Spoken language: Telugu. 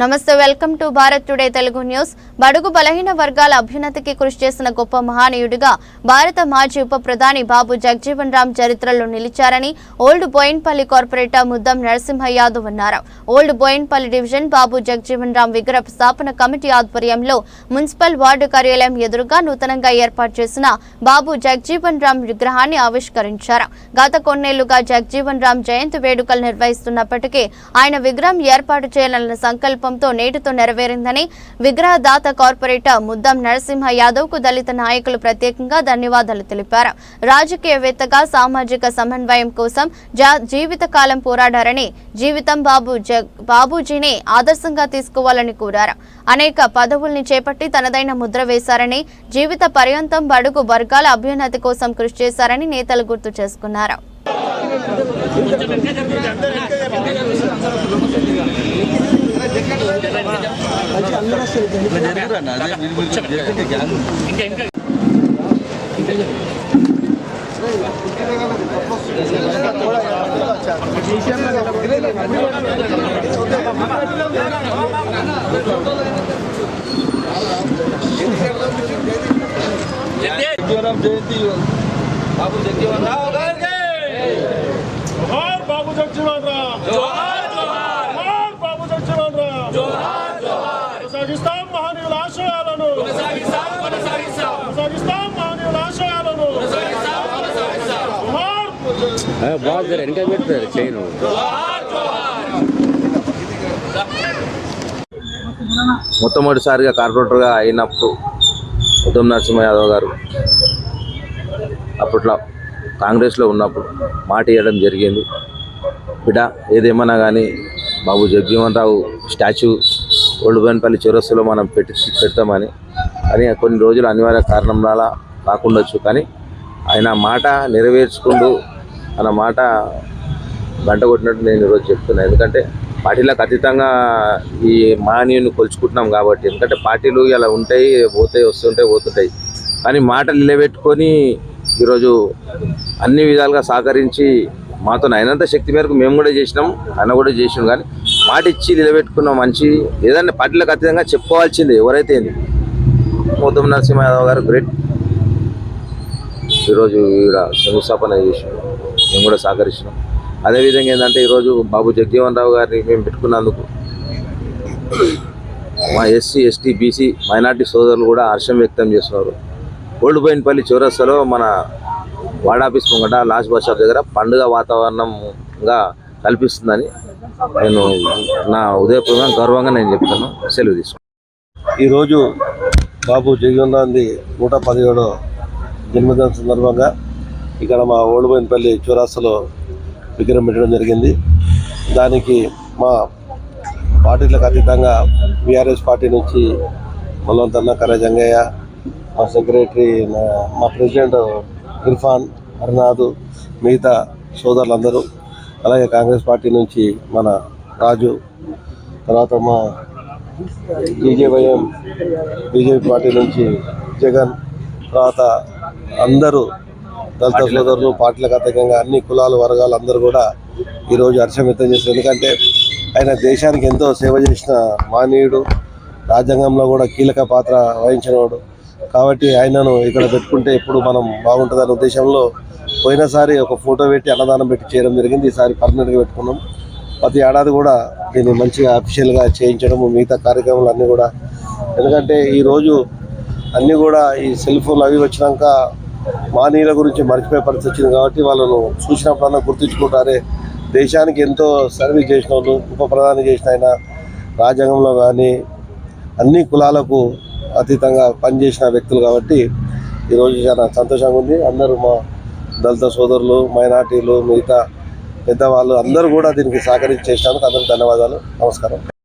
నమస్తే welcome to Bharat today Telugu news. బడుగు బలహీన వర్గాల అభ్యున్నతికి కృషి చేసిన గొప్ప మహానీయుడిగా భారత మాజీ ఉప ప్రధాని బాబు జగ్జీవన్ రామ్ చరిత్రలో నిలిచారని ఓల్డ్ బోయిన్పల్లి కార్పొరేటర్ ముద్దం నరసింహ యాదవ్ అన్నారు. ఓల్డ్ బోయిన్పల్లి డివిజన్ బాబు జగ్జీవన్ రామ్ విగ్రహ స్థాపన కమిటీ ఆధ్వర్యంలో మున్సిపల్ వార్డు కార్యాలయం ఎదురుగా నూతనంగా ఏర్పాటు చేసిన బాబు జగ్జీవన్ రామ్ విగ్రహాన్ని ఆవిష్కరించారు. గత కొన్నేళ్ళుగా జగ్జీవన్ రామ్ జయంతి వేడుకలు నిర్వహిస్తున్నప్పటికీ ఆయన విగ్రహం ఏర్పాటు చేయాలన్న సంకల్పంతో నేటితో నెరవేరిందని విగ్రహదాత కార్పొరేటర్ ముద్దం నరసింహ యాదవ్కు దళిత నాయకులు ప్రత్యేకంగా ధన్యవాదాలు తెలిపారు. రాజకీయవేత్తగా సామాజిక సమన్వయం కోసం జా- జీవితకాలం పోరాడారని జీవితం బాబు జగ్ బాబూజీని ఆదర్శంగా తీసుకోవాలని కోరారు. అనేక పదవుల్ని చేపట్టి తనదైన ముద్ర వేశారని జీవిత పర్యంతం బడుగు వర్గాల అభ్యున్నతి కోసం కృషి చేశారని నేతలు గుర్తు చేసుకున్నారు. జగ్జీవన్ జయంతి బాబు జగ్జీవన్ రావు బాగా వెనక పెట్టారు చైన్. మొట్టమొదటిసారిగా కార్పొరేటర్గా అయినప్పుడు ఉత్తమ్ నరసింహ యాదవ్ గారు అప్పట్లో కాంగ్రెస్లో ఉన్నప్పుడు మాట ఇవ్వడం జరిగింది. బిడ్డ ఏదేమన్నా కానీ బాబు జగ్జీవన్ రావు స్టాచ్యూ ఓల్డ్ బోయినపల్లి మనం పెట్టి పెడతామని. కానీ కొన్ని రోజులు అనివార్య కారణం వల్ల కాకుండొచ్చు కానీ ఆయన మాట నెరవేర్చుకుంటూ అన్న మాట గంట కొట్టినట్టు నేను ఈరోజు చెప్తున్నాను ఎందుకంటే పార్టీలకు అతీతంగా ఈ మానవుని కొలుచుకుంటున్నాం కాబట్టి ఎందుకంటే పార్టీలు ఇలా ఉంటాయి పోతాయి వస్తుంటాయి పోతుంటాయి. కానీ మాటలు నిలబెట్టుకొని ఈరోజు అన్ని విధాలుగా సహకరించి మాతో అయినంత శక్తి మేరకు మేము కూడా చేసినాం ఆయన కూడా చేసినాం కానీ మాట ఇచ్చి నిలబెట్టుకున్న మంచి ఏదన్నా పార్టీలకు అతీతంగా చెప్పుకోవాల్సిందే ఎవరైతే మోతం నరసింహ యాదవ్ గారు గ్రేట్ ఈరోజు ఈడ శంకుస్థాపన చేసినాం మేము కూడా సహకరిస్తున్నాం. అదేవిధంగా ఏంటంటే ఈరోజు బాబు జగజీవన్ రావు గారిని మేము పెట్టుకున్నందుకు మా ఎస్సీ ఎస్టీ బీసీ మైనార్టీ సోదరులు కూడా హర్షం వ్యక్తం చేస్తున్నారు. ఓల్డ్ బోయినపల్లి చౌరస్తాలో మన వార్డ్ ఆఫీస్ ముంగట లాస్ట్ బస్ షాప్ దగ్గర పండుగ వాతావరణంగా కల్పిస్తుందని నేను నా ఉదయపూర్వకంగా గర్వంగా నేను చెప్తాను. సెలవు తీసుకున్నాను ఈరోజు బాబు జగన్ గాంధీ నూట పదిహేడో జన్మదిన సందర్భంగా ఇక్కడ మా ఓల్డ్బోయినపల్లి చౌరాస్తలో విగ్రహం పెట్టడం జరిగింది. దానికి మా పార్టీలకు అతీతంగా బీఆర్ఎస్ పార్టీ నుంచి మల్లంతన్న కరజంగయ్య మా సెక్రటరీ నా- మా ప్రెసిడెంట్ ఇర్ఫాన్ హర్నాథ్ మిగతా సోదరులందరూ అలాగే కాంగ్రెస్ పార్టీ నుంచి మన రాజు తర్వాత మా బీజేవైఎం బీజేపీ పార్టీ నుంచి జగన్ తర్వాత అందరూ దళిత సోదరులు పార్టీలకు అతీతంగా అన్ని కులాలు వర్గాలు అందరూ కూడా ఈరోజు హర్షం వ్యక్తం చేశారు. ఎందుకంటే ఆయన దేశానికి ఎంతో సేవ చేసిన మానీయుడు రాజ్యాంగంలో కూడా కీలక పాత్ర వహించినవాడు. కాబట్టి ఆయనను ఇక్కడ పెట్టుకుంటే ఎప్పుడు మనం బాగుంటుందనే ఉద్దేశంలో పోయినసారి ఒక ఫోటో పెట్టి అన్నదానం పెట్టి చేయడం జరిగింది. ఈసారి పర్మనెంట్గా పెట్టుకున్నాం. ప్రతి ఏడాది కూడా దీన్ని మంచిగా అఫీషియల్గా చేయించడం మిగతా కార్యక్రమాలు అన్నీ కూడా. ఎందుకంటే ఈరోజు అన్నీ కూడా ఈ సెల్ ఫోన్లు అవి వచ్చినాక మానీయుల గురించి మర్చిపోయే పరిస్థితి వచ్చింది కాబట్టి వాళ్ళను చూసినప్పుడన్నా గుర్తుంచుకుంటారే. దేశానికి ఎంతో సర్వీస్ చేసిన వాళ్ళు ఉప ప్రధాని చేసిన ఆయన రాజ్యాంగంలో కానీ అన్ని కులాలకు అతీతంగా పనిచేసిన వ్యక్తులు కాబట్టి ఈరోజు చాలా సంతోషంగా ఉంది. అందరూ మా దళిత సోదరులు మైనార్టీలు మిగతా పెద్దవాళ్ళు అందరూ కూడా దీనికి సహకరించి చేసినందుకు అందరికీ ధన్యవాదాలు. నమస్కారం.